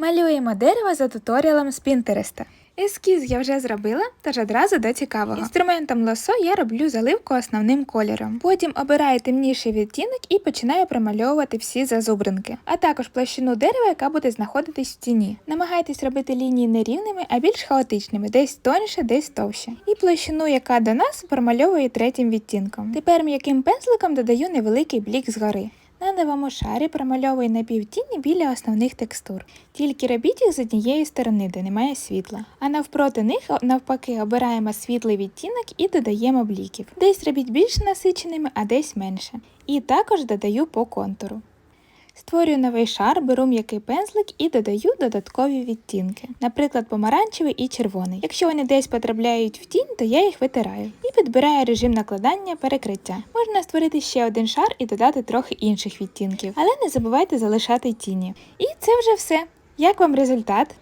Малюємо дерево за туторіалом з Пінтереста. Ескіз я вже зробила, тож одразу до цікавого. Інструментом лосо я роблю заливку основним кольором. Потім обираю темніший відтінок і починаю промальовувати всі зазубринки, а також площину дерева, яка буде знаходитись в тіні. Намагайтесь робити лінії не рівними, а більш хаотичними, десь тоньше, десь товще. І площину, яка до нас, промальовую третім відтінком. Тепер м'яким пензликом додаю невеликий блік згори. На новому шарі промальовую напівтіні біля основних текстур. Тільки робіть їх з однієї сторони, де немає світла. А навпроти них навпаки обираємо світлий відтінок і додаємо бліків. Десь робіть більш насиченими, а десь менше. І також додаю по контуру. Створюю новий шар, беру м'який пензлик і додаю додаткові відтінки, наприклад, помаранчевий і червоний. Якщо вони десь потрапляють в тінь, то я їх витираю і підбираю режим накладання перекриття. Можна створити ще один шар і додати трохи інших відтінків, але не забувайте залишати тіні. І це вже все. Як вам результат?